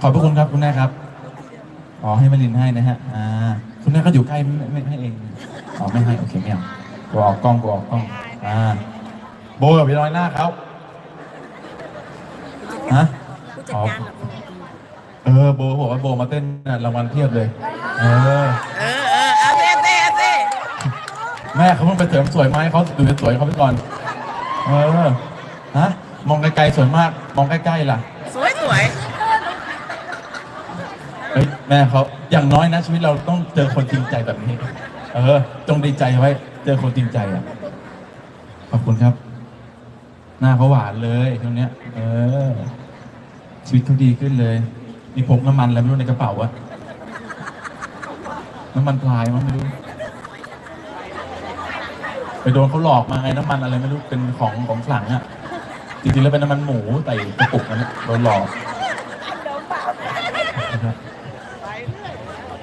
ขอบพระคุณครับคุณแม่ครับอ๋อให้มารินให้นะฮะอ่าคุณแม่ก็อยู่ใกล้ไม่ไม่ไม่ให้เองอ๋อไม่ให้โอเคไม่เอากูออกกล้องกูออกกล้องอ่าโบกับพี่น้อยหน้าเขาฮะผู้จัดอ๋อการกับเออโบบอกว่าโบมาเต้นรางวัลเพียบเลย เออ เออเออเอาเต้เต้เต้แม่เขาเพิ่งไปเสริมสวยไหมาให้เขาดูสวยๆเขาไปก่อน เออฮะมองไกลๆสวยมาก มองใกล้ๆล่ะ สวยสวย เฮ้ยแม่เขาอย่างน้อยนะชีวิตเราต้องเจอคนจริงใจแบบนี้ เออ จงดีใจไว้ เจอคนจริงใจอะขอบคุณครับ หน้าเขาหวานเลยตรงเนี้ย เออ ชีวิตเขาดีขึ้นเลย มีพกน้ำมันอะไรไม่รู้ในกระเป๋าอะน้ำมันพลายมั้งไม่รู้ไปโดนเขาหลอกมาไงน้ำมันอะไรไม่รู้เป็นของของขลังอะจริงๆแล้วเป็นน้ำมันหมูใส่กระปุกนั่นแหละโดนหลอกนะครับ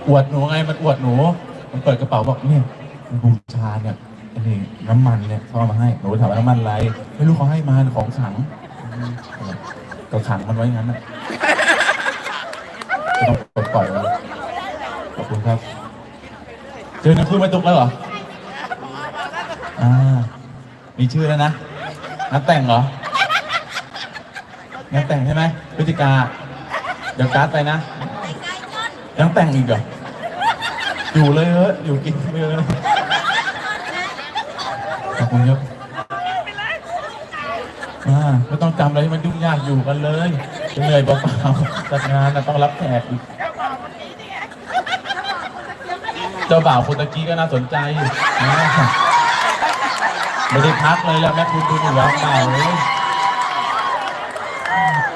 อวดหนูไงมันอวดหนู มันเปิดกระเป๋าบอกเนี่ยมันบูชาเนี่ยอันนี้น้ำมันเนี่ยเขาเอามาให้หนูถามว่าน้ำมันอะไรไม่รู้เขาให้มาของขลังก็ขังมันไว้งั้นน่ะต้องปลดปล่อยมันขอบคุณครับ เจอน้ำพึ่งไม่ตุกแล้วเหรออ่ามีชื่อแล้วนะนัดแต่งเหรองานแต่งใช่ไหมพฤศจิกาเดี๋ยวการ์ดไปนะยังแต่งอีกเหรอ อยู่เลยเอออยู่กินไปเลยขอบคุณครับอ่าไม่ต้องจำอะไรที่มันยุ่งยากอยู่กันเลยเหนื่อยเปล่าๆจัดงานนะต้องรับแขกอีกเจ้าบ่าวคนตะกี้ก็น่าสนใจอ่าไม่ได้พักเลยแล้วแม่คุณดูหนูร้องเปล่าเลย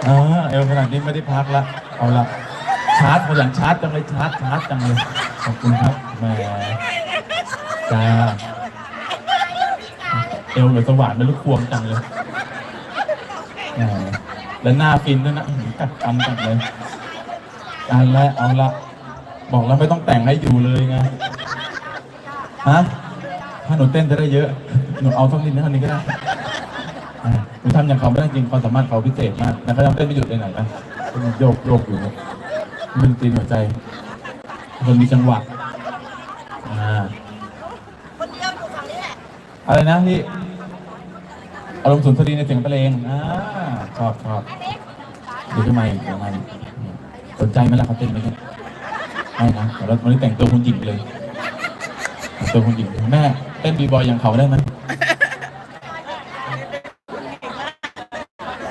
เอ่าเอวขนาดนี้ไม่ได้พักละเอาละชาร์จคนหลังชาร์จจังเลยชาร์จชาร์จจังเลย ขอบคุณครับแหมจ้าเอวเหลือสว่านไม่รู้ควงจังเลยแหมแล้วหน้าฟินด้วยนะอื้อหือกัดกันจังเลยการละเอาละบอกแล้วไม่ต้องแต่งให้อยู่เลยไงฮะถ้าหนูเต้นจะได้เยอะ หนูเอาเท่านี้นะเท่านี้ก็ได้หนูทำอย่างเขาไม่ได้จริงความสามารถเขาพิเศษมากแต่เขายังเต้นไม่หยุดเลยไหนนะมันโยกโยกอยู่มันตีนหัวใจ คนมีจังหวะอ่าคนเดียวอยู่ฝั่งนี้แหละอะไรนะพี่อารมณ์สุนทรีในเสียงเพลงอ่าชอบชอบเดี๋ยวขึ้นมาอีกเดี๋ยวมาอีกสนใจไหมล่ะเขาเต้นไหมเนี่ยไม่นะเดี๋ยวเราวันนี้แต่งตัวคุณหญิงเลยแต่งตัวคุณหญิงแม่เต้นบีบอยอย่างเขาได้ไหม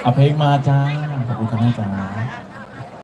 เอาเพลงมาจ้าขอบคุณครับแม่จ้า